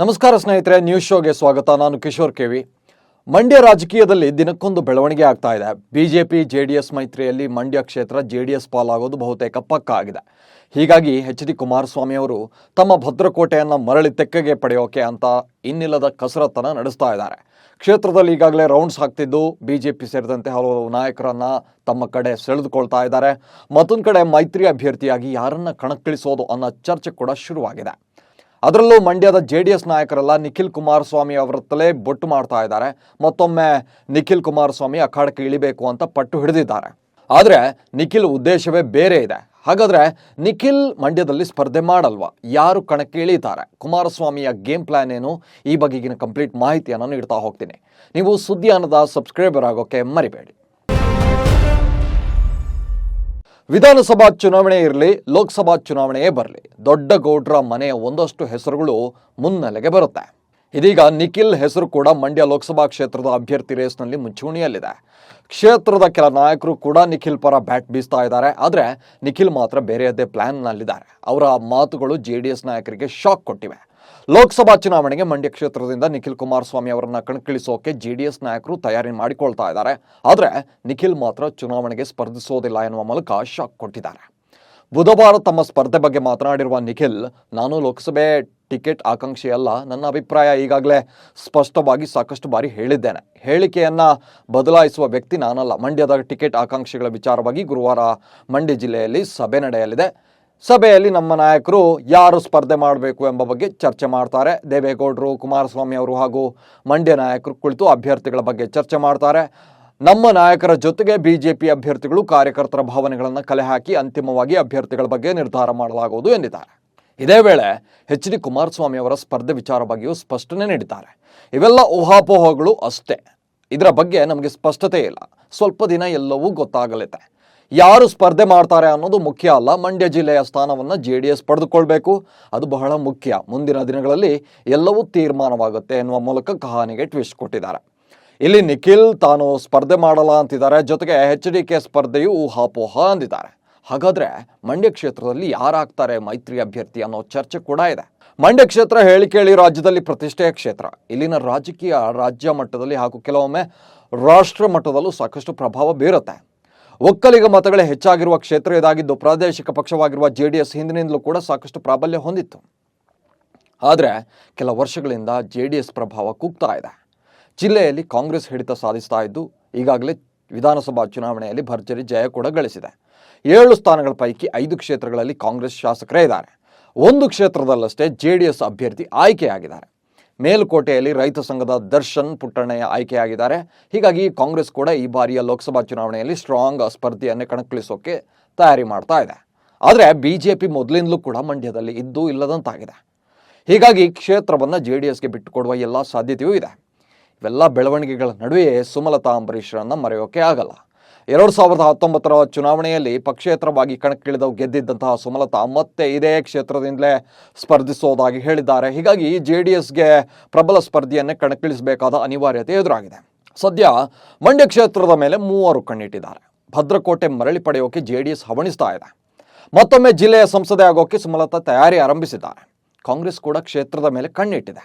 ನಮಸ್ಕಾರ ಸ್ನೇಹಿತರೆ ನ್ಯೂಸ್ ಶೋಗೆ ಸ್ವಾಗತ. ನಾನು ಕಿಶೋರ್ ಕೆವಿ ಮಂಡ್ಯ ರಾಜಕೀಯದಲ್ಲಿ ದಿನಕ್ಕೊಂದು ಬೆಳವಣಿಗೆ ಆಗ್ತಾ ಇದೆ. ಬಿಜೆಪಿ, ಜೆಡಿಎಸ್ ಮೈತ್ರಿಯಲ್ಲಿ ಮಂಡ್ಯ ಕ್ಷೇತ್ರ ಜೆಡಿಎಸ್ ಪಾಲಾಗೋದು ಬಹುತೇಕ ಪಕ್ಕ ಆಗಿದೆ ಹೀಗಾಗಿ ಎಚ್ ಡಿ ಕುಮಾರಸ್ವಾಮಿ ಅವರು ತಮ್ಮ ಭದ್ರಕೋಟೆಯನ್ನು ಮರಳಿ ತೆಕ್ಕಗೆ ಪಡೆಯೋಕೆ ಅಂತ ಇನ್ನಿಲ್ಲದ ಕಸರತ್ತನ್ನು ನಡೆಸ್ತಾ ಇದ್ದಾರೆ. ಕ್ಷೇತ್ರದಲ್ಲಿ ಈಗಾಗಲೇ ರೌಂಡ್ಸ್ ಹಾಕ್ತಿದ್ದು ಬಿಜೆಪಿ ಸೇರಿದಂತೆ ಹಲವು ನಾಯಕರನ್ನ ತಮ್ಮ ಕಡೆ ಸೆಳೆದುಕೊಳ್ತಾ ಇದ್ದಾರೆ. ಮತ್ತೊಂದು ಕಡೆ ಮೈತ್ರಿ ಅಭ್ಯರ್ಥಿಯಾಗಿ ಯಾರನ್ನ ಕಣಕ್ಕಿಳಿಸೋದು ಅನ್ನೋ ಚರ್ಚೆ ಕೂಡ ಶುರುವಾಗಿದೆ. ಅದರಲ್ಲೂ ಮಂಡ್ಯದ ಜೆ ಡಿ ಎಸ್ ನಾಯಕರೆಲ್ಲ ನಿಖಿಲ್ ಕುಮಾರಸ್ವಾಮಿ ಅವರತ್ತಲೇ ಬೊಟ್ಟು ಮಾಡ್ತಾ ಇದ್ದಾರೆ. ಮತ್ತೊಮ್ಮೆ ನಿಖಿಲ್ ಕುಮಾರಸ್ವಾಮಿ ಅಖಾಡಕ್ಕೆ ಇಳಿಬೇಕು ಅಂತ ಪಟ್ಟು ಹಿಡಿದಿದ್ದಾರೆ. ಆದರೆ ನಿಖಿಲ್ ಉದ್ದೇಶವೇ ಬೇರೆ ಇದೆ. ಹಾಗಾದರೆ ನಿಖಿಲ್ ಮಂಡ್ಯದಲ್ಲಿ ಸ್ಪರ್ಧೆ ಮಾಡಲ್ವಾ? ಯಾರು ಕಣಕ್ಕೆ ಇಳಿಯುತ್ತಾರೆ ಕುಮಾರಸ್ವಾಮಿಯ ಗೇಮ್ ಪ್ಲಾನ್ ಏನು? ಈ ಬಗೆಗಿನ ಕಂಪ್ಲೀಟ್ ಮಾಹಿತಿಯನ್ನು ನೀಡ್ತಾ ಹೋಗ್ತೀನಿ. ನೀವು ಸುದ್ದಿ ಸಬ್ಸ್ಕ್ರೈಬರ್ ಆಗೋಕ್ಕೆ ಮರಿಬೇಡಿ. ವಿಧಾನಸಭಾ ಚುನಾವಣೆ ಇರಲಿ, ಲೋಕಸಭಾ ಚುನಾವಣೆಯೇ ಬರಲಿ. ದೊಡ್ಡ ಗೌಡ್ರ ಮನೆಯ ಒಂದಷ್ಟು ಹೆಸರುಗಳು ಮುನ್ನೆಲೆಗೆ ಬರುತ್ತೆ. ಇದೀಗ ನಿಖಿಲ್ ಹೆಸರು ಕೂಡ ಮಂಡ್ಯ ಲೋಕಸಭಾ ಕ್ಷೇತ್ರದ ಅಭ್ಯರ್ಥಿ ರೇಸ್ನಲ್ಲಿ ಮುಂಚೂಣಿಯಲ್ಲಿದೆ. ಕ್ಷೇತ್ರದ ಕೆಲ ನಾಯಕರು ಕೂಡ ನಿಖಿಲ್ ಪರ ಬ್ಯಾಟ್ ಬೀಸ್ತಾ ಇದ್ದಾರೆ. ಆದರೆ ನಿಖಿಲ್ ಮಾತ್ರ ಬೇರೆಯದ್ದೇ ಪ್ಲ್ಯಾನ್ನಲ್ಲಿದ್ದಾರೆ ಅವರ ಮಾತುಗಳು ಜೆ ನಾಯಕರಿಗೆ ಶಾಕ್ ಕೊಟ್ಟಿವೆ. ಲೋಕಸಭಾ ಚುನಾವಣೆಗೆ ಮಂಡ್ಯ ಕ್ಷೇತ್ರದಿಂದ ನಿಖಿಲ್ ಕುಮಾರಸ್ವಾಮಿ ಅವರನ್ನ ಕಣಕ್ಕಿಳಿಸೋಕೆ ಜೆಡಿಎಸ್ ನಾಯಕರು ತಯಾರಿ ಮಾಡಿಕೊಳ್ತಾ ಇದ್ದಾರೆ. ಆದರೆ ನಿಖಿಲ್ ಮಾತ್ರ ಚುನಾವಣೆಗೆ ಸ್ಪರ್ಧಿಸೋದಿಲ್ಲ ಎನ್ನುವ ಮೂಲಕ ಶಾಕ್ ಕೊಟ್ಟಿದ್ದಾರೆ. ಬುಧವಾರ ತಮ್ಮ ಸ್ಪರ್ಧೆ ಬಗ್ಗೆ ಮಾತನಾಡಿರುವ ನಿಖಿಲ್, ನಾನು ಲೋಕಸಭೆ ಟಿಕೆಟ್ ಆಕಾಂಕ್ಷೆಯಲ್ಲ, ನನ್ನ ಅಭಿಪ್ರಾಯ ಈಗಾಗಲೇ ಸ್ಪಷ್ಟವಾಗಿ ಸಾಕಷ್ಟು ಬಾರಿ ಹೇಳಿದ್ದೇನೆ. ಹೇಳಿಕೆಯನ್ನು ಬದಲಾಯಿಸುವ ವ್ಯಕ್ತಿ ನಾನಲ್ಲ. ಮಂಡ್ಯದ ಟಿಕೆಟ್ ಆಕಾಂಕ್ಷಿಗಳ ವಿಚಾರವಾಗಿ ಗುರುವಾರ ಮಂಡ್ಯ ಜಿಲ್ಲೆಯಲ್ಲಿ ಸಭೆ ನಡೆಯಲಿದೆ. ಸಭೆಯಲ್ಲಿ ನಮ್ಮ ನಾಯಕರು ಯಾರು ಸ್ಪರ್ಧೆ ಮಾಡಬೇಕು ಎಂಬ ಬಗ್ಗೆ ಚರ್ಚೆ ಮಾಡ್ತಾರೆ. ದೇವೇಗೌಡರು, ಕುಮಾರಸ್ವಾಮಿ ಅವರು ಹಾಗೂ ಮಂಡ್ಯ ನಾಯಕರು ಕುಳಿತು ಅಭ್ಯರ್ಥಿಗಳ ಬಗ್ಗೆ ಚರ್ಚೆ ಮಾಡ್ತಾರೆ. ನಮ್ಮ ನಾಯಕರ ಜೊತೆಗೆ ಬಿಜೆಪಿ ಅಭ್ಯರ್ಥಿಗಳು, ಕಾರ್ಯಕರ್ತರ ಭಾವನೆಗಳನ್ನು ಕಲೆ ಹಾಕಿ ಅಂತಿಮವಾಗಿ ಅಭ್ಯರ್ಥಿಗಳ ಬಗ್ಗೆ ನಿರ್ಧಾರ ಮಾಡಲಾಗುವುದು ಎಂದಿದ್ದಾರೆ. ಇದೇ ವೇಳೆ ಎಚ್ ಡಿ ಕುಮಾರಸ್ವಾಮಿ ಅವರ ಸ್ಪರ್ಧೆ ವಿಚಾರ ಬಗ್ಗೆಯೂ ಸ್ಪಷ್ಟನೆ ನೀಡಿದ್ದಾರೆ. ಇವೆಲ್ಲ ಊಹಾಪೋಹಗಳು ಅಷ್ಟೇ. ಇದರ ಬಗ್ಗೆ ನಮಗೆ ಸ್ಪಷ್ಟತೆ ಇಲ್ಲ. ಸ್ವಲ್ಪ ದಿನ ಎಲ್ಲವೂ ಗೊತ್ತಾಗಲಿದೆ. ಯಾರು ಸ್ಪರ್ಧೆ ಮಾಡ್ತಾರೆ ಅನ್ನೋದು ಮುಖ್ಯ ಅಲ್ಲ. ಮಂಡ್ಯ ಜಿಲ್ಲೆಯ ಸ್ಥಾನವನ್ನು ಜೆ ಡಿ ಎಸ್ ಪಡೆದುಕೊಳ್ಬೇಕು. ಅದು ಬಹಳ ಮುಖ್ಯ. ಮುಂದಿನ ದಿನಗಳಲ್ಲಿ ಎಲ್ಲವೂ ತೀರ್ಮಾನವಾಗುತ್ತೆ ಎನ್ನುವ ಮೂಲಕ ಕಹಾನಿಗೆ ಟ್ವಿಸ್ಟ್ ಕೊಟ್ಟಿದ್ದಾರೆ. ಇಲ್ಲಿ ನಿಖಿಲ್, ತಾನು ಸ್ಪರ್ಧೆ ಮಾಡಲ್ಲ ಅಂತಿದ್ದಾರೆ. ಜೊತೆಗೆ ಎಚ್ ಡಿ ಕೆ ಸ್ಪರ್ಧೆಯು ಊಹಾಪೋಹ ಅಂದಿದ್ದಾರೆ. ಹಾಗಾದ್ರೆ ಮಂಡ್ಯ ಕ್ಷೇತ್ರದಲ್ಲಿ ಯಾರಾಗ್ತಾರೆ ಮೈತ್ರಿ ಅಭ್ಯರ್ಥಿ ಅನ್ನೋ ಚರ್ಚೆ ಕೂಡ ಇದೆ. ಮಂಡ್ಯ ಕ್ಷೇತ್ರ ಹೇಳಿ ಕೇಳಿ ರಾಜ್ಯದಲ್ಲಿ ಪ್ರತಿಷ್ಠೆಯ ಕ್ಷೇತ್ರ. ಇಲ್ಲಿನ ರಾಜಕೀಯ ರಾಜ್ಯ ಮಟ್ಟದಲ್ಲಿ ಹಾಗೂ ಕೆಲವೊಮ್ಮೆ ರಾಷ್ಟ್ರ ಮಟ್ಟದಲ್ಲೂ ಸಾಕಷ್ಟು ಪ್ರಭಾವ ಬೀರುತ್ತೆ. ಒಕ್ಕಲಿಗ ಮತಗಳೇ ಹೆಚ್ಚಾಗಿರುವ ಕ್ಷೇತ್ರ ಇದಾಗಿದ್ದು ಪ್ರಾದೇಶಿಕ ಪಕ್ಷವಾಗಿರುವ ಜೆ ಡಿ ಎಸ್ ಹಿಂದಿನಿಂದಲೂ ಕೂಡ ಸಾಕಷ್ಟು ಪ್ರಾಬಲ್ಯ ಹೊಂದಿತ್ತು. ಆದರೆ ಕೆಲ ವರ್ಷಗಳಿಂದ ಜೆ ಡಿ ಎಸ್ ಪ್ರಭಾವ ಕುಗ್ತಾ ಇದೆ. ಜಿಲ್ಲೆಯಲ್ಲಿ ಕಾಂಗ್ರೆಸ್ ಹಿಡಿತ ಸಾಧಿಸ್ತಾ ಇದ್ದು, ಈಗಾಗಲೇ ವಿಧಾನಸಭಾ ಚುನಾವಣೆಯಲ್ಲಿ ಭರ್ಜರಿ ಜಯ ಕೂಡ ಗಳಿಸಿದೆ. ಏಳು ಸ್ಥಾನಗಳ ಪೈಕಿ ಐದು ಕ್ಷೇತ್ರಗಳಲ್ಲಿ ಕಾಂಗ್ರೆಸ್ ಶಾಸಕರೇ ಇದ್ದಾರೆ. ಒಂದು ಕ್ಷೇತ್ರದಲ್ಲಷ್ಟೇ ಜೆ ಡಿ ಎಸ್ ಅಭ್ಯರ್ಥಿ ಆಯ್ಕೆಯಾಗಿದ್ದಾರೆ. ಮೇಲುಕೋಟೆಯಲ್ಲಿ ರೈತ ಸಂಘದ ದರ್ಶನ್ ಪುಟ್ಟಣ್ಣಯ್ಯ ಆಯ್ಕೆಯಾಗಿದ್ದಾರೆ. ಹೀಗಾಗಿ ಕಾಂಗ್ರೆಸ್ ಕೂಡ ಈ ಬಾರಿಯ ಲೋಕಸಭಾ ಚುನಾವಣೆಯಲ್ಲಿ ಸ್ಟ್ರಾಂಗ್ ಸ್ಪರ್ಧೆಯನ್ನೇ ಕಣಕ್ಕಿಳಿಸೋಕೆ ತಯಾರಿ ಮಾಡ್ತಾ ಇದೆ. ಆದರೆ ಬಿ ಜೆ ಪಿ ಮೊದಲಿಂದಲೂ ಕೂಡ ಮಂಡ್ಯದಲ್ಲಿ ಇದ್ದು ಇಲ್ಲದಂತಾಗಿದೆ. ಹೀಗಾಗಿ ಕ್ಷೇತ್ರವನ್ನು ಜೆ ಡಿ ಎಸ್ಗೆ ಬಿಟ್ಟುಕೊಡುವ ಎಲ್ಲ ಸಾಧ್ಯತೆಯೂ ಇದೆ. ಇವೆಲ್ಲ ಬೆಳವಣಿಗೆಗಳ ನಡುವೆಯೇ ಸುಮಲತಾ ಅಂಬರೀಷರನ್ನು ಮರೆಯೋಕೆ ಆಗಲ್ಲ. ಎರಡು ಸಾವಿರದ ಹತ್ತೊಂಬತ್ತರ ಚುನಾವಣೆಯಲ್ಲಿ ಪಕ್ಷೇತರವಾಗಿ ಕಣಕ್ಕಿಳಿದು ಗೆದ್ದಿದ್ದಂತಹ ಸುಮಲತಾ ಮತ್ತೆ ಇದೇ ಕ್ಷೇತ್ರದಿಂದಲೇ ಸ್ಪರ್ಧಿಸೋದಾಗಿ ಹೇಳಿದ್ದಾರೆ. ಹೀಗಾಗಿ ಜೆ ಡಿ ಎಸ್ಗೆ ಪ್ರಬಲ ಸ್ಪರ್ಧಿಯನ್ನೇ ಕಣಕ್ಕಿಳಿಸಬೇಕಾದ ಅನಿವಾರ್ಯತೆ ಎದುರಾಗಿದೆ. ಸದ್ಯ ಮಂಡ್ಯ ಕ್ಷೇತ್ರದ ಮೇಲೆ ಮೂವರು ಕಣ್ಣಿಟ್ಟಿದ್ದಾರೆ. ಭದ್ರಕೋಟೆ ಮರಳಿ ಪಡೆಯೋಕೆ ಜೆ ಡಿ ಎಸ್ ಹವಣಿಸ್ತಾ ಇದೆ. ಮತ್ತೊಮ್ಮೆ ಜಿಲ್ಲೆಯ ಸಂಸದೆ ಆಗೋಕೆ ಸುಮಲತಾ ತಯಾರಿ ಆರಂಭಿಸಿದ್ದಾರೆ. ಕಾಂಗ್ರೆಸ್ ಕೂಡ ಕ್ಷೇತ್ರದ ಮೇಲೆ ಕಣ್ಣಿಟ್ಟಿದೆ.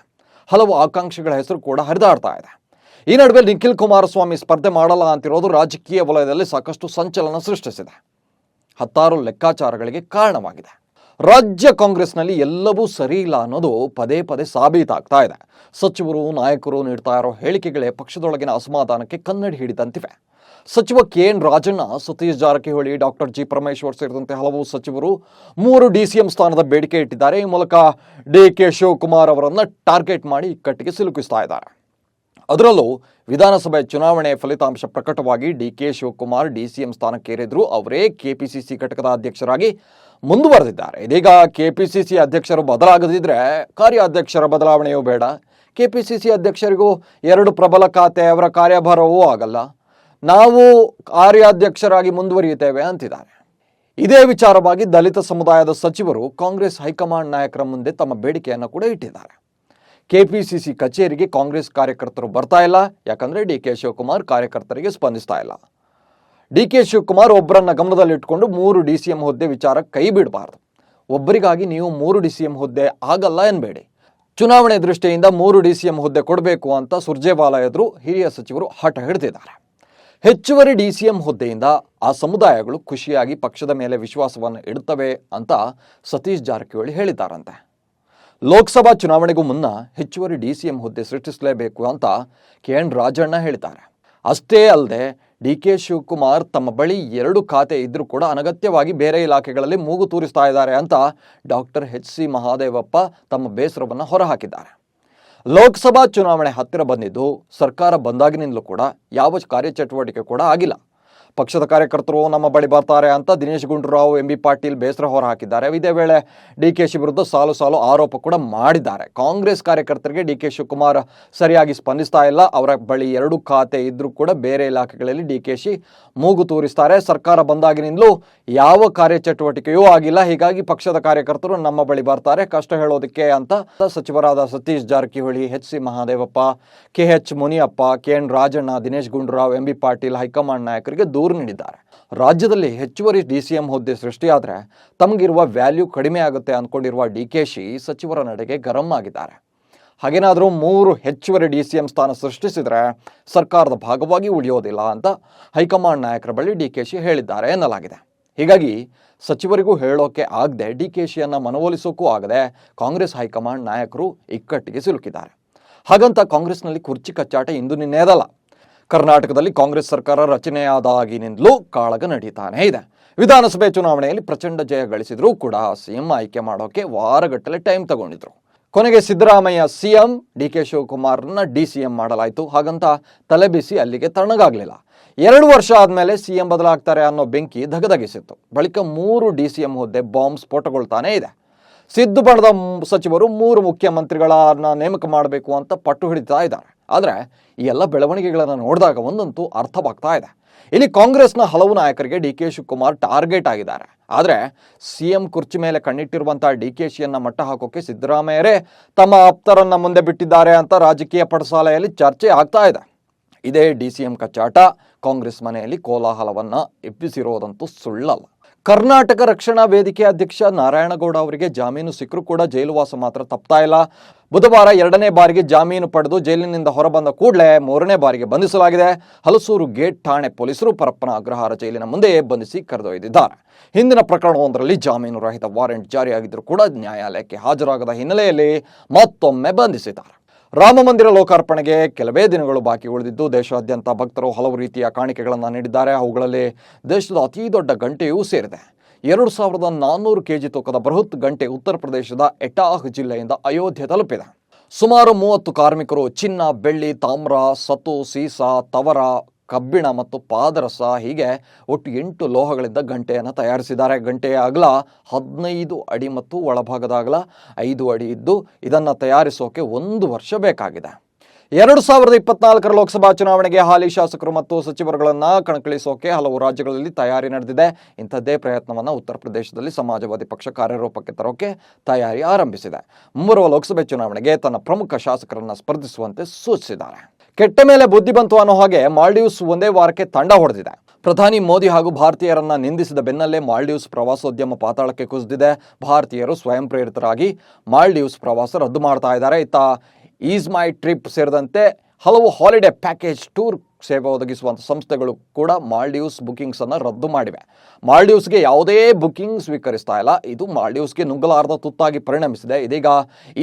ಹಲವು ಆಕಾಂಕ್ಷಿಗಳ ಹೆಸರು ಕೂಡ ಹರಿದಾಡ್ತಾ ಇದೆ. ಈ ನಡುವೆ ನಿಖಿಲ್ ಕುಮಾರಸ್ವಾಮಿ ಸ್ಪರ್ಧೆ ಮಾಡಲ್ಲ ಅಂತಿರೋದು ರಾಜಕೀಯ ವಲಯದಲ್ಲಿ ಸಾಕಷ್ಟು ಸಂಚಲನ ಸೃಷ್ಟಿಸಿದೆ. ಹತ್ತಾರು ಲೆಕ್ಕಾಚಾರಗಳಿಗೆ ಕಾರಣವಾಗಿದೆ. ರಾಜ್ಯ ಕಾಂಗ್ರೆಸ್ನಲ್ಲಿ ಎಲ್ಲವೂ ಸರಿ ಇಲ್ಲ ಅನ್ನೋದು ಪದೇ ಪದೇ ಸಾಬೀತಾಗ್ತಾ ಇದೆ. ಸಚಿವರು, ನಾಯಕರು ನೀಡ್ತಾ ಇರೋ ಹೇಳಿಕೆಗಳೇ ಪಕ್ಷದೊಳಗಿನ ಅಸಮಾಧಾನಕ್ಕೆ ಕನ್ನಡಿ ಹಿಡಿದಂತಿವೆ. ಸಚಿವ K N Rajanna, Satish Jarkiholi, doctor G. Parameshwar ಸೇರಿದಂತೆ ಹಲವು ಸಚಿವರು ಮೂರು ಡಿ ಸಿ ಎಂ ಸ್ಥಾನದ ಬೇಡಿಕೆ ಇಟ್ಟಿದ್ದಾರೆ. ಈ ಮೂಲಕ ಡಿ ಕೆ ಶಿವಕುಮಾರ್ ಅವರನ್ನು ಟಾರ್ಗೆಟ್ ಮಾಡಿ ಇಕ್ಕಟ್ಟಿಗೆ ಸಿಲುಕಿಸ್ತಾ ಇದ್ದಾರೆ. ಅದರಲ್ಲೂ ವಿಧಾನಸಭೆ ಚುನಾವಣೆ ಫಲಿತಾಂಶ ಪ್ರಕಟವಾಗಿ D K Shivakumar D C M ಸ್ಥಾನಕ್ಕೇರಿದ್ರು. ಅವರೇ ಕೆಪಿಸಿಸಿ ಘಟಕದ ಅಧ್ಯಕ್ಷರಾಗಿ ಮುಂದುವರೆದಿದ್ದಾರೆ. ಇದೀಗ ಕೆಪಿಸಿಸಿ ಅಧ್ಯಕ್ಷರು ಬದಲಾಗದಿದ್ರೆ ಕಾರ್ಯಾಧ್ಯಕ್ಷರ ಬದಲಾವಣೆಯೂ ಬೇಡ. ಕೆಪಿಸಿಸಿ ಅಧ್ಯಕ್ಷರಿಗೂ ಎರಡು ಪ್ರಬಲ ಖಾತೆ ಅವರ ಕಾರ್ಯಭಾರವೂ ಆಗಲ್ಲ. ನಾವು ಕಾರ್ಯಾಧ್ಯಕ್ಷರಾಗಿ ಮುಂದುವರಿಯುತ್ತೇವೆ ಅಂತಿದ್ದಾರೆ. ಇದೇ ವಿಚಾರವಾಗಿ ದಲಿತ ಸಮುದಾಯದ ಸಚಿವರು ಕಾಂಗ್ರೆಸ್ ಹೈಕಮಾಂಡ್ ನಾಯಕರ ಮುಂದೆ ತಮ್ಮ ಬೇಡಿಕೆಯನ್ನು ಕೂಡ ಇಟ್ಟಿದ್ದಾರೆ. ಕೆಪಿಸಿಸಿ ಕಚೇರಿಗೆ ಕಾಂಗ್ರೆಸ್ ಕಾರ್ಯಕರ್ತರು ಬರ್ತಾ ಇಲ್ಲ. ಯಾಕಂದ್ರೆ ಡಿ ಕೆ ಶಿವಕುಮಾರ್ ಕಾರ್ಯಕರ್ತರಿಗೆ ಸ್ಪಂದಿಸ್ತಾ ಇಲ್ಲ. ಡಿ ಕೆ ಶಿವಕುಮಾರ್ ಒಬ್ಬರನ್ನ ಗಮನದಲ್ಲಿಟ್ಕೊಂಡು ಮೂರು ಡಿ ಸಿ ಎಂ ಹುದ್ದೆ ವಿಚಾರ ಕೈ ಬಿಡಬಾರ್ದು. ಒಬ್ಬರಿಗಾಗಿ ನೀವು ಮೂರು ಡಿ ಸಿ ಎಂ ಹುದ್ದೆ ಆಗಲ್ಲ ಎನ್ಬೇಡಿ. ಚುನಾವಣೆ ದೃಷ್ಟಿಯಿಂದ ಮೂರು ಡಿ ಸಿ ಎಂ ಹುದ್ದೆ ಕೊಡಬೇಕು ಅಂತ ಸುರ್ಜೇವಾಲಾ ಎದುರು ಹಿರಿಯ ಸಚಿವರು ಹಠ ಹಿಡಿದಿದ್ದಾರೆ. ಹೆಚ್ಚುವರಿ ಡಿ ಸಿ ಎಂ ಹುದ್ದೆಯಿಂದ ಆ ಸಮುದಾಯಗಳು ಖುಷಿಯಾಗಿ ಪಕ್ಷದ ಮೇಲೆ ವಿಶ್ವಾಸವನ್ನು ಇಡುತ್ತವೆ ಅಂತ ಸತೀಶ್ ಜಾರಕಿಹೊಳಿ ಹೇಳಿದ್ದಾರಂತೆ. ಲೋಕಸಭಾ ಚುನಾವಣೆಗೂ ಮುನ್ನ ಹೆಚ್ಚುವರಿ ಡಿ ಸಿ ಎಂ ಹುದ್ದೆ ಸೃಷ್ಟಿಸಲೇಬೇಕು ಅಂತ ಕೆ ಎನ್ ರಾಜಣ್ಣ ಹೇಳ್ತಾರೆ ಅಷ್ಟೇ ಅಲ್ಲದೆ ಡಿ ಕೆ ಶಿವಕುಮಾರ್ ತಮ್ಮ ಬಳಿ ಎರಡು ಖಾತೆ ಇದ್ದರೂ ಕೂಡ ಅನಗತ್ಯವಾಗಿ ಬೇರೆ ಇಲಾಖೆಗಳಲ್ಲಿ ಮೂಗು ತೂರಿಸ್ತಾ ಇದ್ದಾರೆ ಅಂತ ಡಾಕ್ಟರ್ ಎಚ್ ಸಿ ಮಹಾದೇವಪ್ಪ ತಮ್ಮ ಬೇಸರವನ್ನು ಹೊರಹಾಕಿದ್ದಾರೆ. ಲೋಕಸಭಾ ಚುನಾವಣೆ ಹತ್ತಿರ ಬಂದಿದ್ದು ಸರ್ಕಾರ ಬಂದಾಗಿನಿಂದಲೂ ಕೂಡ ಯಾವ ಕಾರ್ಯಚಟುವಟಿಕೆ ಕೂಡ ಆಗಿಲ್ಲ. ಪಕ್ಷದ ಕಾರ್ಯಕರ್ತರು ನಮ್ಮ ಬಳಿ ಬರ್ತಾರೆ ಅಂತ ದಿನೇಶ್ ಗುಂಡೂರಾವ್, ಎಂ ಬಿ ಪಾಟೀಲ್ ಬೇಸರ ಹೊರಹಾಕಿದ್ದಾರೆ. ಇದೇ ವೇಳೆ ಡಿ ಕೆ ಶಿ ವಿರುದ್ಧ ಸಾಲು ಸಾಲು ಆರೋಪ ಕೂಡ ಮಾಡಿದ್ದಾರೆ. ಕಾಂಗ್ರೆಸ್ ಕಾರ್ಯಕರ್ತರಿಗೆ ಡಿ ಕೆ ಶಿವಕುಮಾರ್ ಸರಿಯಾಗಿ ಸ್ಪಂದಿಸ್ತಾ ಇಲ್ಲ. ಅವರ ಬಳಿ ಎರಡು ಖಾತೆ ಇದ್ರೂ ಕೂಡ ಬೇರೆ ಇಲಾಖೆಗಳಲ್ಲಿ ಡಿ ಕೆ ಶಿ ಮೂಗು ತೋರಿಸ್ತಾರೆ. ಸರ್ಕಾರ ಬಂದಾಗಿನಿಂದಲೂ ಯಾವ ಕಾರ್ಯಚಟುವಟಿಕೆಯೂ ಆಗಿಲ್ಲ. ಹೀಗಾಗಿ ಪಕ್ಷದ ಕಾರ್ಯಕರ್ತರು ನಮ್ಮ ಬಳಿ ಬರ್ತಾರೆ. ಕಷ್ಟ ಹೇಳೋದಕ್ಕೆ ಅಂತ ಸಚಿವರಾದ Satish Jarkiholi, H C Mahadevappa, K H Muniyappa, K N Rajanna, Dinesh Gundurao, M B Patil, high command ನಾಯಕರಿಗೆ ದೂರು ನೀಡಿದ್ದಾರೆ. ರಾಜ್ಯದಲ್ಲಿ ಹೆಚ್ಚುವರಿ ಡಿಸಿಎಂ ಹುದ್ದೆ ಸೃಷ್ಟಿಯಾದರೆ ತಮಗಿರುವ ವ್ಯಾಲ್ಯೂ ಕಡಿಮೆ ಆಗುತ್ತೆ ಅಂದ್ಕೊಂಡಿರುವ ಡಿ ಕೆ ಶಿ ಸಚಿವರ ನಡೆಗೆ ಗರಂ ಆಗಿದ್ದಾರೆ. ಹಾಗೇನಾದರೂ ಮೂರು ಹೆಚ್ಚುವರಿ ಡಿ ಸಿ ಎಂ ಸ್ಥಾನ ಸೃಷ್ಟಿಸಿದರೆ ಸರ್ಕಾರದ ಭಾಗವಾಗಿ ಉಳಿಯೋದಿಲ್ಲ ಅಂತ ಹೈಕಮಾಂಡ್ ನಾಯಕರ ಬಳಿ ಡಿ ಕೆ ಶಿ ಹೇಳಿದ್ದಾರೆ ಎನ್ನಲಾಗಿದೆ. ಹೀಗಾಗಿ ಸಚಿವರಿಗೂ ಹೇಳೋಕೆ ಆಗದೆ ಡಿ ಕೆ ಶಿಯನ್ನು ಮನವೊಲಿಸೋಕ್ಕೂ ಆಗದೆ ಕಾಂಗ್ರೆಸ್ ಹೈಕಮಾಂಡ್ ನಾಯಕರು ಇಕ್ಕಟ್ಟಿಗೆ ಸಿಲುಕಿದ್ದಾರೆ. ಹಾಗಂತ ಕಾಂಗ್ರೆಸ್ನಲ್ಲಿ ಕುರ್ಚಿ ಕಚ್ಚಾಟ ಇಂದು ನಿನ್ನೆದಲ್ಲ ಕರ್ನಾಟಕದಲ್ಲಿ ಕಾಂಗ್ರೆಸ್ ಸರ್ಕಾರ ರಚನೆಯಾದಾಗಿನಿಂದಲೂ ಕಾಳಗ ನಡೀತಾನೆ ಇದೆ. ವಿಧಾನಸಭೆ ಚುನಾವಣೆಯಲ್ಲಿ ಪ್ರಚಂಡ ಜಯ ಗಳಿಸಿದ್ರು ಕೂಡ ಸಿಎಂ ಆಯ್ಕೆ ಮಾಡೋಕೆ ವಾರಗಟ್ಟಲೆ ಟೈಮ್ ತಗೊಂಡಿದ್ರು. ಕೊನೆಗೆ ಸಿದ್ದರಾಮಯ್ಯ ಸಿಎಂ, ಡಿ ಕೆ ಶಿವಕುಮಾರ್ನ ಡಿ ಸಿ ಎಂ ಮಾಡಲಾಯಿತು. ಹಾಗಂತ ತಲೆಬಿಸಿ ಅಲ್ಲಿಗೆ ತಣ್ಣಗಾಗಲಿಲ್ಲ. ಎರಡು ವರ್ಷ ಆದಮೇಲೆ ಸಿಎಂ ಬದಲಾಗ್ತಾರೆ ಅನ್ನೋ ಬೆಂಕಿ ಧಗಧಗಿಸಿತ್ತು. ಬಳಿಕ ಮೂರು ಡಿ ಸಿ ಎಂ ಹುದ್ದೆ ಬಾಂಬ್ ಸ್ಫೋಟಗೊಳ್ತಾನೇ ಇದೆ. ಸಿದ್ದು ಬಣದ ಸಚಿವರು ಮೂರು ಮುಖ್ಯಮಂತ್ರಿಗಳನ್ನ ನೇಮಕ ಮಾಡಬೇಕು ಅಂತ ಪಟ್ಟು ಹಿಡಿತಾ ಇದ್ದಾರೆ. ಆದರೆ ಈ ಎಲ್ಲ ಬೆಳವಣಿಗೆಗಳನ್ನು ನೋಡಿದಾಗ ಒಂದಂತೂ ಅರ್ಥವಾಗ್ತಾ ಇದೆ. ಇಲ್ಲಿ ಕಾಂಗ್ರೆಸ್ನ ಹಲವು ನಾಯಕರಿಗೆ ಡಿ ಕೆ ಶಿವಕುಮಾರ್ ಟಾರ್ಗೆಟ್ ಆಗಿದ್ದಾರೆ. ಆದರೆ ಸಿ ಎಂ ಕುರ್ಚಿ ಮೇಲೆ ಕಣ್ಣಿಟ್ಟಿರುವಂತಹ ಡಿ ಕೆ ಶಿಯನ್ನು ಮಟ್ಟ ಹಾಕೋಕೆ ಸಿದ್ದರಾಮಯ್ಯರೇ ತಮ್ಮ ಆಪ್ತರನ್ನ ಮುಂದೆ ಬಿಟ್ಟಿದ್ದಾರೆ ಅಂತ ರಾಜಕೀಯ ಪಡಸಾಲೆಯಲ್ಲಿ ಚರ್ಚೆ ಆಗ್ತಾ ಇದೆ. ಇದೇ ಡಿ ಸಿ ಎಂ ಕಚ್ಚಾಟ, ಕಾಂಗ್ರೆಸ್ ಮನೆಯಲ್ಲಿ ಕೋಲಾಹಲವನ್ನ ಎಬ್ಬಿಸಿರೋದಂತೂ ಸುಳ್ಳಲ್ಲ. ಕರ್ನಾಟಕ ರಕ್ಷಣಾ ವೇದಿಕೆ ಅಧ್ಯಕ್ಷ ನಾರಾಯಣಗೌಡ ಅವರಿಗೆ ಜಾಮೀನು ಸಿಕ್ಕರೂ ಕೂಡ ಜೈಲುವಾಸ ಮಾತ್ರ ತಪ್ತಾ ಇಲ್ಲ. ಬುಧವಾರ ಎರಡನೇ ಬಾರಿಗೆ ಜಾಮೀನು ಪಡೆದು ಜೈಲಿನಿಂದ ಹೊರಬಂದ ಕೂಡಲೇ ಮೂರನೇ ಬಾರಿಗೆ ಬಂಧಿಸಲಾಗಿದೆ. ಹಲಸೂರು ಗೇಟ್ ಠಾಣೆ ಪೊಲೀಸರು ಪರಪ್ಪನ ಅಗ್ರಹಾರ ಜೈಲಿನ ಮುಂದೆ ಬಂಧಿಸಿ ಕರೆದೊಯ್ದಿದ್ದಾರೆ. ಹಿಂದಿನ ಪ್ರಕರಣವೊಂದರಲ್ಲಿ ಜಾಮೀನು ರಹಿತ ವಾರೆಂಟ್ ಜಾರಿಯಾಗಿದ್ದರೂ ಕೂಡ ನ್ಯಾಯಾಲಯಕ್ಕೆ ಹಾಜರಾಗದ ಹಿನ್ನೆಲೆಯಲ್ಲಿ ಮತ್ತೊಮ್ಮೆ ಬಂಧಿಸಿದ್ದಾರೆ. ರಾಮ ಮಂದಿರ ಲೋಕಾರ್ಪಣೆಗೆ ಕೆಲವೇ ದಿನಗಳು ಬಾಕಿ ಉಳಿದಿದ್ದು, ದೇಶಾದ್ಯಂತ ಭಕ್ತರು ಹಲವು ರೀತಿಯ ಕಾಣಿಕೆಗಳನ್ನು ನೀಡಿದ್ದಾರೆ. ಅವುಗಳಲ್ಲಿ ದೇಶದ ಅತಿ ದೊಡ್ಡ ಗಂಟೆಯೂ ಸೇರಿದೆ. ಎರಡು ಸಾವಿರದ ನಾನ್ನೂರು ಕೆಜಿ ತೂಕದ ಬೃಹತ್ ಗಂಟೆ ಉತ್ತರ ಪ್ರದೇಶದ ಎಟಾಹ್ ಜಿಲ್ಲೆಯಿಂದ ಅಯೋಧ್ಯೆ ತಲುಪಿದೆ. ಸುಮಾರು ಮೂವತ್ತು ಕಾರ್ಮಿಕರು ಚಿನ್ನ, ಬೆಳ್ಳಿ, ತಾಮ್ರ ಸತು ಸೀಸ, ತವರ ಕಬ್ಬಿಣ ಮತ್ತು ಪಾದರಸ ಹೀಗೆ ಒಟ್ಟು ಎಂಟು ಲೋಹಗಳಿಂದ ಗಂಟೆಯನ್ನು ತಯಾರಿಸಿದ್ದಾರೆ. ಗಂಟೆಯ ಅಗಲ ಹದಿನೈದು ಅಡಿ ಮತ್ತು ಒಳಭಾಗದ ಅಗಲ ಐದು ಅಡಿ ಇದ್ದು ಇದನ್ನು ತಯಾರಿಸೋಕೆ ಒಂದು ವರ್ಷ ಬೇಕಾಗಿದೆ. ಎರಡು ಸಾವಿರದ ಇಪ್ಪತ್ನಾಲ್ಕರ ಲೋಕಸಭಾ ಚುನಾವಣೆಗೆ ಹಾಲಿ ಶಾಸಕರು ಮತ್ತು ಸಚಿವರುಗಳನ್ನು ಕಣಕ್ಕಿಳಿಸೋಕೆ ಹಲವು ರಾಜ್ಯಗಳಲ್ಲಿ ತಯಾರಿ ನಡೆದಿದೆ. ಇಂಥದ್ದೇ ಪ್ರಯತ್ನವನ್ನು ಉತ್ತರ ಪ್ರದೇಶದಲ್ಲಿ ಸಮಾಜವಾದಿ ಪಕ್ಷ ಕಾರ್ಯರೂಪಕ್ಕೆ ತರೋಕೆ ತಯಾರಿ ಆರಂಭಿಸಿದೆ. ಮುಂಬರುವ ಲೋಕಸಭೆ ಚುನಾವಣೆಗೆ ತನ್ನ ಪ್ರಮುಖ ಶಾಸಕರನ್ನು ಸ್ಪರ್ಧಿಸುವಂತೆ ಸೂಚಿಸಿದ್ದಾರೆ. ಕೆಟ್ಟ ಮೇಲೆ ಬುದ್ಧಿ ಬಂತು ಅನ್ನೋ ಹಾಗೆ ಮಾಲ್ಡೀವ್ಸ್ ಒಂದೇ ವಾರಕ್ಕೆ ತಂಡ ಹೊಡೆದಿದೆ. ಪ್ರಧಾನಿ ಮೋದಿ ಹಾಗೂ ಭಾರತೀಯರನ್ನ ನಿಂದಿಸಿದ ಬೆನ್ನಲ್ಲೇ ಮಾಲ್ಡೀವ್ಸ್ ಪ್ರವಾಸೋದ್ಯಮ ಪಾತಾಳಕ್ಕೆ ಕುಸಿದಿದೆ. ಭಾರತೀಯರು ಸ್ವಯಂ ಪ್ರೇರಿತರಾಗಿ ಮಾಲ್ಡೀವ್ಸ್ ಪ್ರವಾಸ ರದ್ದು ಮಾಡ್ತಾ ಇದ್ದಾರೆ. ಇತ್ತ ಈಸ್ ಮೈ ಟ್ರಿಪ್ ಸೇರಿದಂತೆ ಹಲವು ಹಾಲಿಡೇ ಪ್ಯಾಕೇಜ್ ಟೂರ್ ಸೇವೆ ಒದಗಿಸುವಂಥ ಸಂಸ್ಥೆಗಳು ಕೂಡ ಮಾಲ್ಡೀವ್ಸ್ ಬುಕಿಂಗ್ಸನ್ನು ರದ್ದು ಮಾಡಿವೆ. ಮಾಲ್ಡೀವ್ಸ್ಗೆ ಯಾವುದೇ ಬುಕಿಂಗ್ ಸ್ವೀಕರಿಸ್ತಾ ಇಲ್ಲ. ಇದು ಮಾಲ್ಡೀವ್ಸ್ಗೆ ನುಗ್ಗಲಾರದ ತುತ್ತಾಗಿ ಪರಿಣಮಿಸಿದೆ. ಇದೀಗ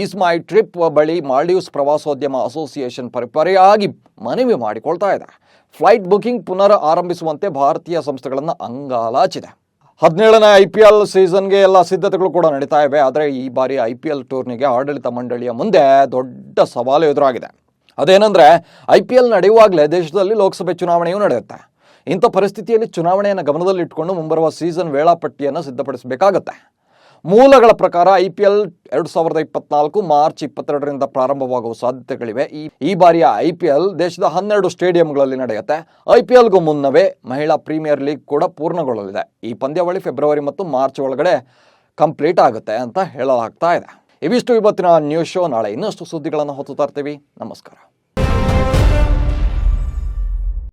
ಈಸ್ ಮೈ ಟ್ರಿಪ್ ಬಳಿ ಮಾಲ್ಡೀವ್ಸ್ ಪ್ರವಾಸೋದ್ಯಮ ಅಸೋಸಿಯೇಷನ್ ಪರಿಪರಿಯಾಗಿ ಮನವಿ ಮಾಡಿಕೊಳ್ತಾ ಇದೆ. ಫ್ಲೈಟ್ ಬುಕಿಂಗ್ ಪುನರ್ ಆರಂಭಿಸುವಂತೆ ಭಾರತೀಯ ಸಂಸ್ಥೆಗಳನ್ನು ಅಂಗಾಲಾಚಿದೆ. ಹದಿನೇಳನೇ ಐ ಪಿ ಎಲ್ ಸೀಸನ್ಗೆ ಎಲ್ಲ ಸಿದ್ಧತೆಗಳು ಕೂಡ ನಡೀತಾ ಇವೆ. ಆದರೆ ಈ ಬಾರಿ ಐ ಪಿ ಎಲ್ ಟೂರ್ನಿಗೆ ಆಡಳಿತ ಮಂಡಳಿಯ ಮುಂದೆ ದೊಡ್ಡ ಸವಾಲು ಎದುರಾಗಿದೆ. ಅದೇನೆಂದರೆ ಐ ಪಿ ಎಲ್ ನಡೆಯುವಾಗಲೇ ದೇಶದಲ್ಲಿ ಲೋಕಸಭೆ ಚುನಾವಣೆಯೂ ನಡೆಯುತ್ತೆ. ಇಂಥ ಪರಿಸ್ಥಿತಿಯಲ್ಲಿ ಚುನಾವಣೆಯನ್ನು ಗಮನದಲ್ಲಿಟ್ಟುಕೊಂಡು ಮುಂಬರುವ ಸೀಸನ್ ವೇಳಾಪಟ್ಟಿಯನ್ನು ಸಿದ್ಧಪಡಿಸಬೇಕಾಗತ್ತೆ. ಮೂಲಗಳ ಪ್ರಕಾರ ಐ ಪಿ ಎಲ್ ಎರಡು ಸಾವಿರದ ಇಪ್ಪತ್ನಾಲ್ಕು, ಮಾರ್ಚ್ ಇಪ್ಪತ್ತೆರಡರಿಂದ ಪ್ರಾರಂಭವಾಗುವ ಸಾಧ್ಯತೆಗಳಿವೆ. ಈ ಈ ಬಾರಿಯ ಐ ಪಿ ಎಲ್ ದೇಶದ ಹನ್ನೆರಡು ಸ್ಟೇಡಿಯಂಗಳಲ್ಲಿ ನಡೆಯುತ್ತೆ. ಐ ಪಿ ಎಲ್ಗೂ ಮುನ್ನವೇ ಮಹಿಳಾ ಪ್ರೀಮಿಯರ್ ಲೀಗ್ ಕೂಡ ಪೂರ್ಣಗೊಳ್ಳಲಿದೆ. ಈ ಪಂದ್ಯಾವಳಿ ಫೆಬ್ರವರಿ ಮತ್ತು ಮಾರ್ಚ್ ಒಳಗಡೆ ಕಂಪ್ಲೀಟ್ ಆಗುತ್ತೆ ಅಂತ ಹೇಳಲಾಗ್ತಾ ಇದೆ. ಇವಿಷ್ಟು ಇವತ್ತಿನ ನ್ಯೂಸ್ ಶೋ ನಾಳೆ ಇನ್ನಷ್ಟು ಸುದ್ದಿಗಳನ್ನು ಹೊತ್ತು ತರ್ತೀವಿ. ನಮಸ್ಕಾರ.